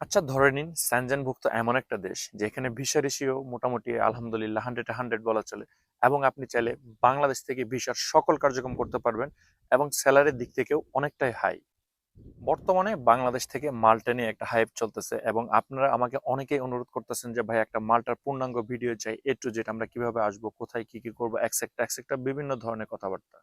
আচ্ছা ধরে নিন স্যানজানভুক্ত এমন একটা দেশ যেখানে ভিসা রেশিও মোটামুটি আলহামদুলিল্লাহ হান্ড্রেড হান্ড্রেড বলা চলে এবং আপনি চাইলে বাংলাদেশ থেকে ভিসার সকল কার্যক্রম করতে পারবেন এবং স্যালারির দিক থেকেও অনেকটাই হাই বর্তমানে বাংলাদেশ থেকে মাল্টা নিয়ে একটা হাইপ চলতেছে এবং আপনারা আমাকে অনেকেই অনুরোধ করতেছেন যে, ভাই, একটা মাল্টার পূর্ণাঙ্গ ভিডিও চাই এ টু জেড আমরা কীভাবে আসব, কোথায় কি কি করব? একসেক্টা একসেক্টা বিভিন্ন ধরনের কথাবার্তা।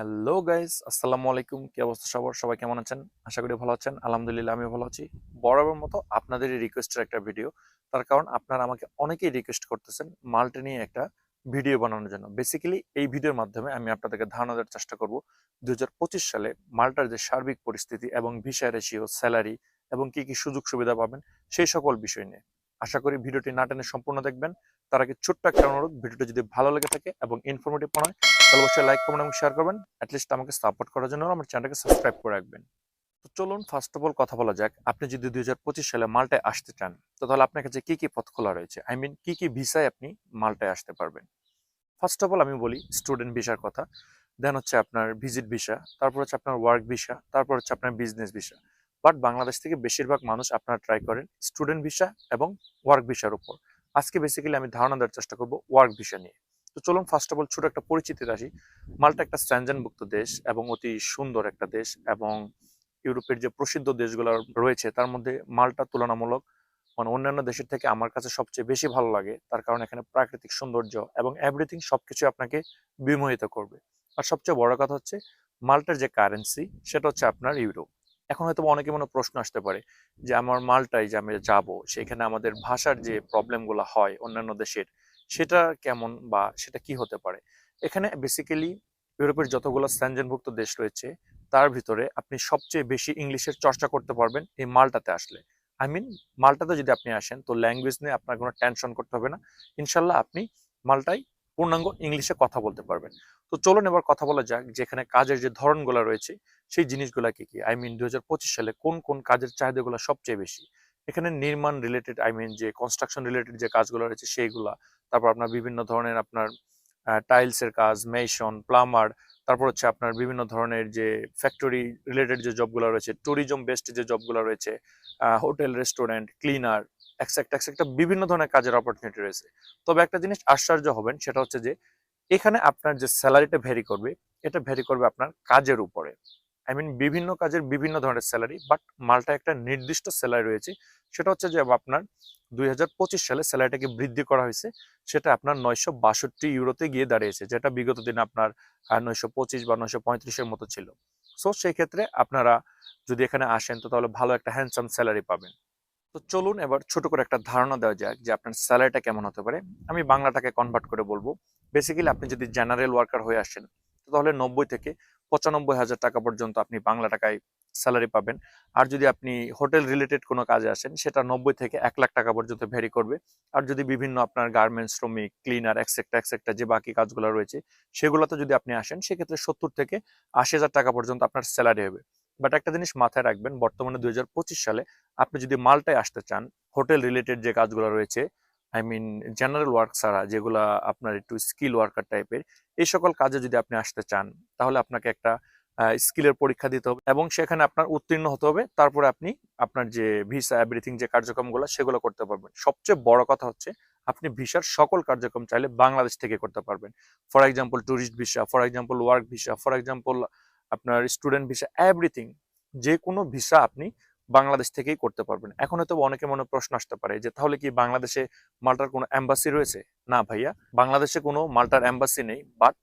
হ্যালো গাইস আসসালামু আলাইকুম কি অবস্থা সবার? সবাই কেমন আছেন? আশা করি ভালো আছেন। আলহামদুলিল্লাহ আমি ভালো আছি। বরাবর মতো আপনাদেরই রিকোয়েস্টের একটা ভিডিও তার কারণ আপনারা আমাকে অনেকেই রিকোয়েস্ট করতেছেন মাল্টা নিয়ে একটা ভিডিও বানানোর জন্য। বেসিক্যালি এই ভিডিওর মাধ্যমে আমি আপনাদেরকে ধারণা দেওয়ার চেষ্টা করব। দুই হাজার পঁচিশ সালে মাল্টার যে সার্বিক পরিস্থিতি এবং ভিসা রেশিও স্যালারি এবং কি কি সুযোগ সুবিধা পাবেন, সেই সকল বিষয় নিয়ে। আশা করি ভিডিওটি না টেনে সম্পূর্ণ দেখবেন। তার আগে ছোট্ট একটা অনুরোধ, ভিডিওটি যদি ভালো লেগে থাকে এবং ইনফরমেটিভ মনে হয়, তাহলে অবশ্যই লাইক কমেন্ট এবং শেয়ার করবেন। অ্যাটলিস্ট আমাকে সাপোর্ট করার জন্য আমার চ্যানেলকে সাবস্ক্রাইব করে রাখবেন। তো চলুন ফার্স্ট অফ অল কথা বলা যাক। আপনি যদি দুই হাজার পঁচিশ সালে মাল্টায় আসতে চান, তো তাহলে আপনার কাছে কি কি পথ খোলা রয়েছে? আই মিন কি কি ভিসায় আপনি মালটায় আসতে পারবেন? ফার্স্ট অফ অল আমি বলি স্টুডেন্ট ভিসার কথা। দেন হচ্ছে আপনার ভিজিট ভিসা তারপর হচ্ছে আপনার ওয়ার্ক ভিসা তারপর হচ্ছে আপনার বিজনেস ভিসা বাট বাংলাদেশ থেকে বেশিরভাগ মানুষ আপনারা ট্রাই করেন স্টুডেন্ট ভিসা এবং ওয়ার্ক ভিসার উপর। আজকে বেসিক্যালি আমি ধারণা দেওয়ার চেষ্টা করব ওয়ার্ক ভিসা নিয়ে। তো চলুন ফার্স্ট অফ অল ছোট একটা পরিচিতি আসি। মাল্টা একটা স্ট্যান্ডার্ডভুক্ত দেশ এবং অতি সুন্দর একটা দেশ এবং ইউরোপের যে প্রসিদ্ধ দেশগুলো রয়েছে, তার মধ্যে মাল্টা তুলনামূলক মানে অন্যান্য দেশের থেকে আমার কাছে সবচেয়ে বেশি ভালো লাগে। তার কারণ এখানে প্রাকৃতিক সৌন্দর্য এবং এভরিথিং সবকিছু আপনাকে বিমোহিত করবে। আর সবচেয়ে বড় কথা হচ্ছে মাল্টার যে কারেন্সি সেটা হচ্ছে আপনার ইউরো এখন হয়তো অনেকে মনে প্রশ্ন আসতে পারে যে আমার মাল্টায় যে আমি যাব, সেখানে আমাদের ভাষার যে প্রবলেমগুলো হয় অন্যান্য দেশের, সেটা কেমন বা সেটা কি হতে পারে? এখানে বেসিক্যালি ইউরোপের যতগুলো স্যানজনভুক্ত দেশ রয়েছে, তার ভিতরে আপনি সবচেয়ে বেশি ইংলিশের চর্চা করতে পারবেন এই মালটাতে আসলে। আই মিন মালটাতে যদি আপনি আসেন, তো ল্যাঙ্গুয়েজ নিয়ে আপনার কোনো টেনশন করতে হবে না। ইনশাল্লাহ আপনি মাল্টায় পূর্ণাঙ্গ ইংলিশে কথা বলতে পারবেন। তো চলুন এবার কথা বলা যাক যেখানে কাজের যে ধরনগুলো রয়েছে, সেই জিনিসগুলো কি? কি আই মিন দুই হাজার পঁচিশ সালে কোন কোন কাজের চাহিদাগুলো সবচেয়ে বেশি? এখানে নির্মাণ রিলেটেড আই মিন যে কনস্ট্রাকশন রিলেটেড যে কাজগুলো রয়েছে সেইগুলা, তারপর আপনার বিভিন্ন ধরনের আপনার টাইলসের কাজ মেশন প্লামার তারপর হচ্ছে আপনার বিভিন্ন ধরনের যে ফ্যাক্টরি রিলেটেড যে জবগুলো রয়েছে ট্যুরিজম বেসড যে জবগুলো রয়েছে hotel restaurant cleaner exact exact বিভিন্ন ধরনের কাজের অপরচুনিটি রয়েছে। তবে একটা জিনিস আশ্চর্য হবেন, সেটা হচ্ছে যে এখানে আপনার যে স্যালারিটা ভ্যারি করবে, এটা ভ্যারি করবে আপনার কাজের উপরে। আই মিন বিভিন্ন কাজের বিভিন্ন ধরনের স্যালারি বাট মালটা একটা নির্দিষ্ট স্যালারি রয়েছে। সেটা হচ্ছে যে আপনার দুই হাজার পঁচিশ সালে স্যালারিটাকে বৃদ্ধি করা হয়েছে, সেটা আপনার নয়শো বাষট্টি ইউরোতে গিয়ে দাঁড়িয়েছে, যেটা বিগত দিনে আপনার নয়শো পঁচিশ বা নয়শো পঁয়ত্রিশের মতো ছিল। সো সেই ক্ষেত্রে আপনারা যদি এখানে আসেন, তো তাহলে ভালো একটা হ্যান্ডসাম স্যালারি পাবেন। তো চলুন এবার ছোট করে একটা ধারণা দেওয়া যাক যে আপনার স্যালারিটা কেমন হতে পারে। আমি বাংলাটাকে কনভার্ট করে বলব। বেসিক্যালি আপনি যদি জেনারেল ওয়ার্কার হয়ে আসেন তাহলে নব্বই থেকে পঁচানব্বই হাজার টাকা পর্যন্ত আপনি বাংলা টাকায় স্যালারি পাবেন। আর যদি আপনি হোটেল রিলেটেড কোনো কাজে আসেন, সেটা নব্বই থেকে এক লাখ টাকা পর্যন্ত ভ্যারি করবে। আর যদি বিভিন্ন আপনার গার্মেন্টস শ্রমিক ক্লিনার একসেক্টা একসেক্টা যে বাকি কাজগুলো রয়েছে, সেগুলোতে যদি আপনি আসেন, সেক্ষেত্রে সত্তর থেকে আশি হাজার টাকা পর্যন্ত আপনার স্যালারি হবে। বাট একটা জিনিস মাথায় রাখবেন, বর্তমানে দুই সালে আপনি যদি মালটায় আসতে চান হোটেল রিলেটেড যে কাজগুলো রয়েছে আই মিন জেনারেল ওয়ার্ক ছাড়া, যেগুলা আপনার একটু স্কিল ওয়ার্কার টাইপের এই সকল কাজে যদি আপনি আসতে চান, তাহলে আপনাকে একটা স্কিলের পরীক্ষা দিতে হবে এবং সেখানে আপনার উত্তীর্ণ হতে হবে। তারপরে আপনি আপনার যে ভিসা এভরিথিং যে কার্যক্রমগুলো, সেগুলো করতে পারবেন। সবচেয়ে বড় কথা হচ্ছে, আপনি ভিসার সকল কার্যক্রম চাইলে বাংলাদেশ থেকে করতে পারবেন। For example tourist visa for example work visa for example আপনার স্টুডেন্ট ভিসা এভরিথিং যে কোনো ভিসা আপনি বাংলাদেশ থেকেই করতে পারবেন। এখন হয়তো অনেকে মনে প্রশ্ন আসতে পারে যে, তাহলে কি বাংলাদেশে মাল্টার কোনো অ্যাম্বাসি রয়েছে? না ভাইয়া, বাংলাদেশে কোনো মাল্টার অ্যাম্বাসি নেই বাট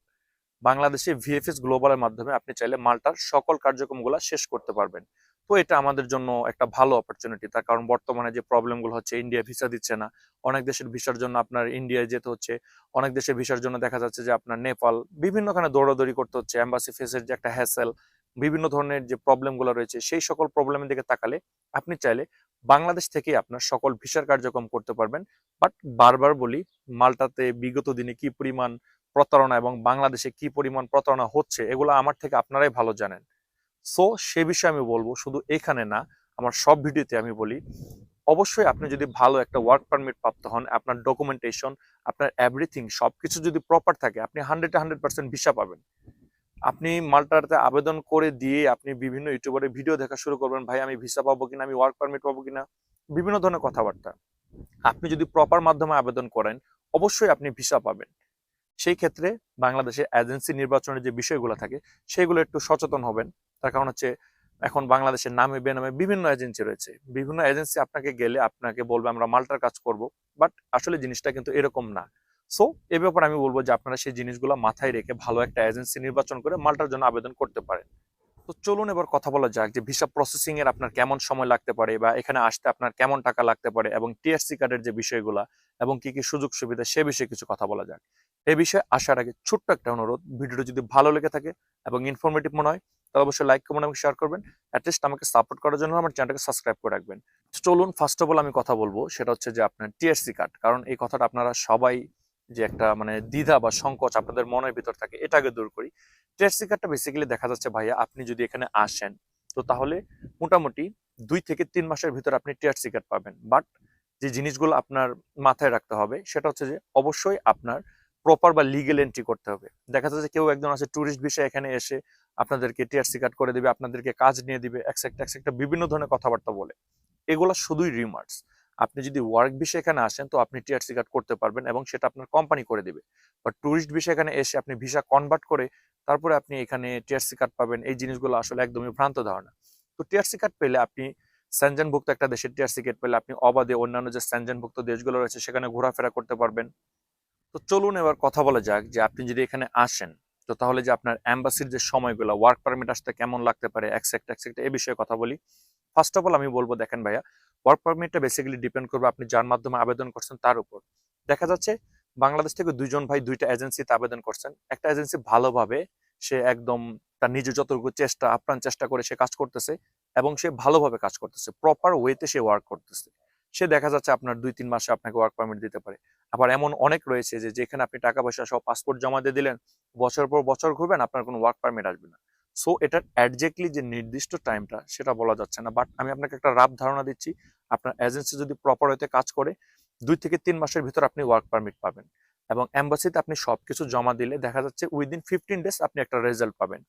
বাংলাদেশে ভিএফএস গ্লোবালের মাধ্যমে আপনি চাইলে মাল্টার সকল কার্যক্রমগুলো শেষ করতে পারবেন। তো এটা আমাদের জন্য একটা ভালো অপরচুনিটি তার কারণ বর্তমানে যে প্রবলেমগুলো হচ্ছে ইন্ডিয়া ভিসা দিচ্ছে না, অনেক দেশের ভিসার জন্য আপনার ইন্ডিয়ায় যেতে হচ্ছে, অনেক দেশের ভিসার জন্য দেখা যাচ্ছে যে আপনার নেপাল বিভিন্নখানে দৌড়াদৌড়ি করতে হচ্ছে অ্যাম্বাসি ফেসের যে একটা হ্যাসেল বিভিন্ন ধরনের যে প্রবলেমগুলো রয়েছে, সেই সকল প্রবলেমের দিকে তাকালে আপনি চাইলে বাংলাদেশ থেকে আপনার সকল ভিসার কার্যক্রম করতে পারবেন। বাট বারবার বলি, মালটাতে বিগত দিনে কি পরিমাণ প্রতারণা এবং বাংলাদেশে কি পরিমাণ প্রতারণা হচ্ছে, এগুলো আমার থেকে আপনারাই ভালো জানেন। সো সে বিষয়ে আমি বলব, শুধু এখানে না, আমার সব ভিডিওতে আমি বলি, অবশ্যই আপনি যদি ভালো একটা ওয়ার্ক পারমিট প্রাপ্ত হন, আপনার ডকুমেন্টেশন আপনার এভরিথিং সবকিছু যদি প্রপার থাকে, আপনি হান্ড্রেড হান্ড্রেড পার্সেন্ট ভিসা পাবেন। আপনি মাল্টাতে আবেদন করে দিয়ে আপনি বিভিন্ন ইউটিউবারের ভিডিও দেখা শুরু করবেন, ভাই, আমি ভিসা পাবো কিনা? আমি ওয়ার্ক পারমিট পাবো কিনা? বিভিন্ন ধরনের কথাবার্তা। আপনি যদি প্রপার মাধ্যমে আবেদন করেন, অবশ্যই আপনি ভিসা পাবেন। সেই ক্ষেত্রে বাংলাদেশের এজেন্সি নির্বাচনের যে বিষয়গুলো থাকে, সেগুলো একটু সচেতন হবেন। তার কারণ হচ্ছে, এখন বাংলাদেশের নামে বেনামে বিভিন্ন এজেন্সি রয়েছে। বিভিন্ন এজেন্সি আপনাকে গেলে আপনাকে বলবে, আমরা মাল্টার কাজ করব। বাট আসলে জিনিসটা কিন্তু এরকম না। সো এ ব্যাপারে আমি বলব যে, আপনারা সেই জিনিসগুলো মাথায় রেখে ভালো একটা এজেন্সি নির্বাচন করে মাল্টার জন্য আবেদন করতে পারেন। তো চলুন এবার কথা বলা যাক যে ভিসা প্রসেসিং এর আপনার কেমন সময় লাগতে পারে বা এখানে আসতে আপনার কেমন টাকা লাগতে পারে এবং টিআরসি কার্ডের যে বিষয়গুলো এবং কি কি সুযোগ সুবিধা সে বিষয়ে কিছু কথা বলা যাক। এই বিষয়ে আসার আগে ছোট্ট একটা অনুরোধ, ভিডিওটা যদি ভালো লেগে থাকে এবং ইনফরমেটিভ মনে হয়, তাহলে অবশ্যই লাইক কমেন্ট এবং শেয়ার করবেন। অ্যাটলিস্ট আমাকে সাপোর্ট করার জন্য আমার চ্যানেলটাকে সাবস্ক্রাইব করে রাখবেন। চলুন ফার্স্ট অফ অল আমি কথা বলব, সেটা হচ্ছে যে আপনার টিআরসি কার্ড কারণ এই কথাটা আপনারা সবাই যে একটা মানে দ্বিধা বা সংকোচ আপনাদের মনের ভিতর থাকে, এটা আগে দূর করি। টিআরসি কার্ডটা বেসিক্যালি দেখা যাচ্ছে ভাইয়া, আপনি যদি এখানে আসেন, তো তাহলে মোটামুটি দুই থেকে তিন মাসের ভিতর আপনি টিআরসি কার্ড পাবেন। বাট যে জিনিসগুলো আপনার মাথায় রাখতে হবে, সেটা হচ্ছে যে অবশ্যই আপনার প্রপার বা লিগেল এন্ট্রি করতে হবে। দেখা যাচ্ছে কেউ একজন আছে ট্যুরিস্ট বিষয়ে এখানে এসে আপনাদেরকে টিআরসি কার্ড করে দিবে, আপনাদেরকে কাজ নিয়ে দিবে একসেক্ট একসেক্ট বিভিন্ন ধরনের কথাবার্তা বলে। এগুলো শুধুই রিমার্কস আপনি যদি ওয়ার্ক বিষয়ে এখানে আসেন, তো আপনি টিআরসি কার্ড করতে পারবেন এবং সেটা আপনার কোম্পানি করে দিবে। বা ট্যুরিস্ট বিষয়ে এখানে এসে আপনি ভিসা কনভার্ট করে তারপরে আপনি এখানে টিআরসি কার্ড পাবেন। এই জিনিসগুলো আসলে একদমই ভ্রান্ত ধারণা। তো টিআরসি কার্ড পেলে আপনি স্যানজনভুক্ত একটা দেশের টিআরসি কার্ড পেলে আপনি অবাধে অন্যান্য যে স্যানজনভুক্ত দেশগুলো রয়েছে, সেখানে ঘোরাফেরা করতে পারবেন। তো চলুন এবার কথা বলা যাক যে আপনি যদি এখানে আসেন, তো তাহলে যে আপনার অ্যাম্বাসির যে সময়গুলো ওয়ার্ক পারমিট আসতে কেমন লাগতে পারে একসেক্ট একসেক্ট এই বিষয়ে কথা বলি। ফার্স্ট অফ অল আমি বলব, দেখেন ভাইয়া ওয়ার্ক পারমিটটা বেসিক্যালি ডিপেন্ড করবে আপনি যার মাধ্যমে আবেদন করছেন তার উপর। দেখা যাচ্ছে, বাংলাদেশ থেকে দুইজন ভাই, দুইটা এজেন্সিতে আবেদন করছেন। একটা এজেন্সি ভালোভাবে সে একদম তার নিজের যতটুকু চেষ্টা, আপ্রাণ চেষ্টা করে সে কাজ করতেছে এবং সে ভালোভাবে কাজ করতেছে। প্রপার ওয়েতে সে ওয়ার্ক করতেছে। সে দেখা যাচ্ছে আপনার দুই, তিন মাসে আপনাকে ওয়ার্ক পারমিট দিতে পারে। আবার এমন অনেক রয়েছে যে, যেখানে আপনি টাকা পয়সা সব পাসপোর্ট জমা দিয়ে দিলেন, বছর পর বছর ঘুরবেন, আপনার কোনো ওয়ার্ক পারমিট আসবে না। সো এটার অ্যাডজেক্টলি যে নির্দিষ্ট টাইমটা সেটা বলা যাচ্ছে না। বাট আমি আপনাকে একটা রাফ ধারণা দিচ্ছি, আপনার এজেন্সি যদি প্রপার হতে কাজ করে, দুই থেকে তিন মাসের ভিতর আপনি ওয়ার্ক পারমিট পাবেন। এবং অ্যাম্বাসিতে আপনি সবকিছু জমা দিলে দেখা যাচ্ছে উইদিন ফিফটিন ডেজ আপনি একটা রেজাল্ট পাবেন।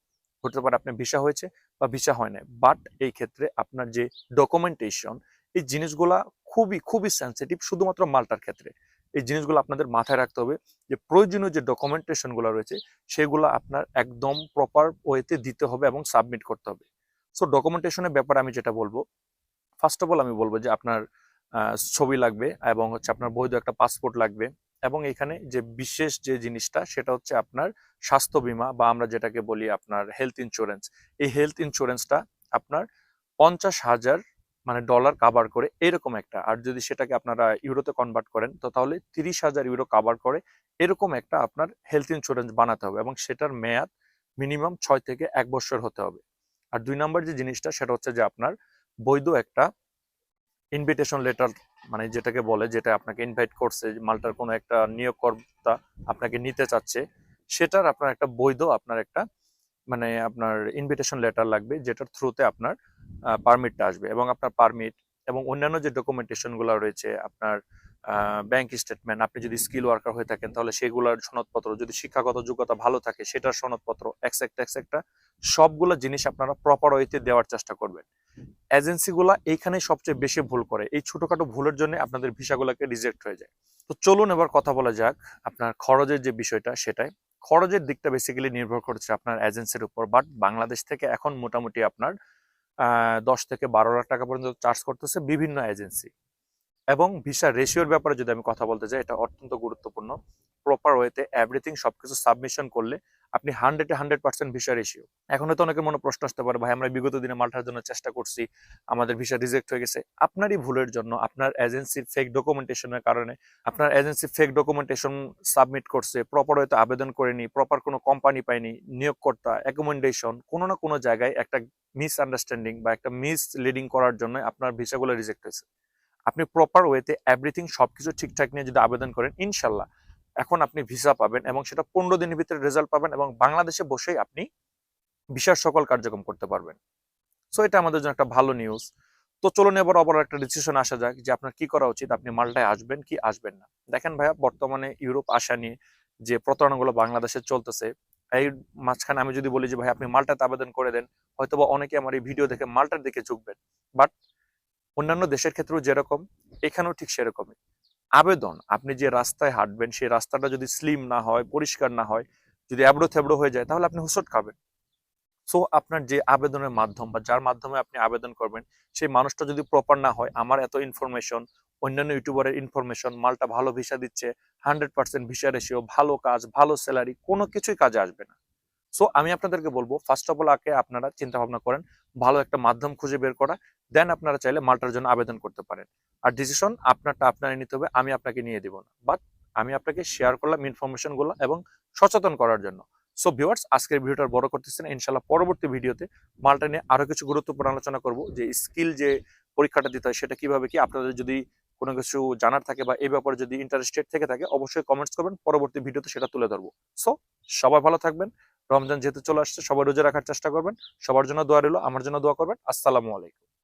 হতে পারে আপনার ভিসা হয়েছে বা ভিসা হয় না বাট এই ক্ষেত্রে আপনার যে ডকুমেন্টেশন এই জিনিসগুলা খুবই খুবই সেন্সিটিভ শুধুমাত্র মালটার ক্ষেত্রে। এই জিনিসগুলো আপনাদের মাথায় রাখতে হবে যে, প্রয়োজনীয় যে ডকুমেন্টেশনগুলো রয়েছে, সেগুলো আপনার একদম প্রপার ওয়েতে দিতে হবে এবং সাবমিট করতে হবে। সো ডকুমেন্টেশনের ব্যাপারে আমি যেটা বলব ফার্স্ট অফ অল আমি বলব যে, আপনার ছবি লাগবে এবং হচ্ছে আপনার বৈধ একটা পাসপোর্ট লাগবে এবং এখানে যে বিশেষ যে জিনিসটা, সেটা হচ্ছে আপনার স্বাস্থ্য বীমা বা আমরা যেটাকে বলি আপনার হেলথ ইন্স্যুরেন্স এই হেলথ ইন্স্যুরেন্সটা আপনার পঞ্চাশ হাজার মানে ডলার কাভার করে এরকম একটা। আর যদি সেটাকে আপনারা ইউরোতে কনভার্ট করেন, তো তাহলে তিরিশ হাজার ইউরো কাভার করে এরকম একটা আপনার হেলথ ইন্স্যুরেন্স বানাতে হবে এবং সেটার মেয়াদ মিনিমাম ছয় থেকে এক বছর হতে হবে। আর দুই নম্বর যে জিনিসটা, সেটা হচ্ছে যে আপনার বৈধ একটা ইনভিটেশন লেটার মানে যেটাকে বলে, যেটা আপনাকে ইনভাইট করছে, মালটার কোনো একটা নিয়োগকর্তা আপনাকে নিতে চাচ্ছে, সেটার আপনার একটা বৈধ আপনার একটা মানে আপনার ইনভিটেশন লেটার লাগবে, যেটার থ্রুতে আপনার পারমিটটা আসবে এবং আপনার পারমিট এবং অন্যান্য যে ডকুমেন্টেশনগুলো রয়েছে, আপনার ব্যাংক স্টেটমেন্ট আপনি যদি স্কিল ওয়ার্কার হয়ে থাকেন, তাহলে সেগুলোর সনদপত্র, যদি শিক্ষাগত যোগ্যতা ভালো থাকে, সেটার সনদপত্র এক্সেক্ট এক্সেক্টা সবগুলো জিনিস আপনারা প্রপার ওয়েতে দেওয়ার চেষ্টা করবেন। এজেন্সিগুলা এইখানে সবচেয়ে বেশি ভুল করে। এই ছোটখাটো ভুলের জন্য আপনাদের ভিসাগুলোকে রিজেক্ট হয়ে যায়। তো চলুন এবার কথা বলা যাক আপনার খরচের যে বিষয়টা, সেটাই। খরচের দিকটা বেসিক্যালি নির্ভর করছে আপনার এজেন্সির উপর বাট বাংলাদেশ থেকে এখন মোটামুটি আপনার দশ থেকে বারো লাখ টাকা পর্যন্ত চার্জ করতেছে বিভিন্ন এজেন্সি এবং ভিসা রেশিওর ব্যাপারে যদি আমি কথা বলতে চাই এটা অত্যন্ত গুরুত্বপূর্ণ। প্রপার ওয়েতে এভরিথিং সবকিছু সাবমিশন করলে আপনি হান্ড্রেডে হান্ড্রেড পার্সেন্ট ভিসা রেশিও এখন হয়তো অনেকের মনে প্রশ্ন আসতে পারে, ভাই, আমরা বিগত দিনে মাল্টার জন্য চেষ্টা করছি, আমাদের ভিসা রিজেক্ট হয়ে গেছে। আপনারই ভুলের জন্য আপনার এজেন্সির ফেক ডকুমেন্টেশনের কারণে, আপনার এজেন্সি ফেক ডকুমেন্টেশন সাবমিট করছে প্রপার হয়তো আবেদন করেনি প্রপার কোনো কোম্পানি পায়নি, নিয়োগকর্তা অ্যাকোমেন্ডেশন কোনো না কোনো জায়গায় একটা মিস আন্ডারস্ট্যান্ডিং বা একটা মিস লিডিং করার জন্য আপনার ভিসাগুলো রিজেক্ট হয়েছে। আপনি প্রপার ওয়েতে এভরিথিং সবকিছু ঠিকঠাক নিয়ে যদি আবেদন করেন, ইনশাল্লাহ এখন আপনি ভিসা পাবেন এবং সেটা পনেরো দিনের ভিতরে রেজাল্ট পাবেন এবং বাংলাদেশে বসেই আপনি ভিসার সকল কার্যক্রম করতে পারবেন। সো এটা আমাদের জন্য একটা ভালো নিউজ তো চলুন এবার অপর একটা ডিসিশন আসা যাক যে আপনার কি করা উচিত, আপনি মাল্টায় আসবেন কি আসবেন না। দেখেন ভাইয়া, বর্তমানে ইউরোপ আসা নিয়ে যে প্রতারণাগুলো বাংলাদেশে চলতেছে, এই মাঝখানে আমি যদি বলি যে, ভাই, আপনি মাল্টাতে আবেদন করে দেন। হয়তোবা অনেকে আমার এই ভিডিও দেখে মাল্টার দিকে ঝুঁকবেন। বাট অন্যান্য দেশের ক্ষেত্রেও যেরকম, এখানেও ঠিক সেরকমই। আবেদন, আপনি যে রাস্তায় হাঁটবেন, সেই রাস্তাটা যদি স্লিম না হয়, পরিষ্কার না হয়, যদি অ্যাবড়ো থ্যাবড়ো হয়ে যায়, তাহলে আপনি হুসট খাবেন। সো আপনার যে আবেদনের মাধ্যম বা যার মাধ্যমে আপনি আবেদন করবেন, সেই মানুষটা যদি প্রপার না হয়, আমার এত ইনফরমেশন অন্যান্য ইউটিউবারের ইনফরমেশন মালটা ভালো ভিসা দিচ্ছে হান্ড্রেড পার্সেন্ট ভিসা রেশিও ভালো কাজ, ভালো স্যালারি কোনো কিছুই কাজে আসবে না। সো আমি আপনাদেরকে বলব ফার্স্ট অফ অল আগে আপনারা চিন্তা ভাবনা করেন, ভালো একটা মাধ্যম খুঁজে বের করা দেন আপনারা চাইলে মালটার জন্য আবেদন করতে পারেন। আর ডিসিশন আপনারটা আপনারই নিতে হবে, আমি আপনাকে নিয়ে দিব না। বাট আমি আপনাকে শেয়ার করলাম ইনফরমেশনগুলো এবং সচেতন করার জন্য। সো ভিউয়ার্স আজকের ভিডিওটা বড় করতেছি না, ইনশাল্লাহ পরবর্তী ভিডিওতে মালটা নিয়ে আরও কিছু গুরুত্বপূর্ণ আলোচনা করব, যে স্কিল যে পরীক্ষাটা দিতে হয়, সেটা কীভাবে কি, আপনাদের যদি কোনো কিছু জানার থাকে বা এই ব্যাপারে যদি ইন্টারেস্টেড থেকে থাকে, অবশ্যই কমেন্টস করবেন, পরবর্তী ভিডিওতে সেটা তুলে ধরবো। সো সবাই ভালো থাকবেন রমজান যেহেতু চলে আসছে, সবাই রোজা রাখার চেষ্টা করবেন। সবার জন্য দোয়া রইল, আমার জন্য দোয়া করবেন। আসসালামু আলাইকুম।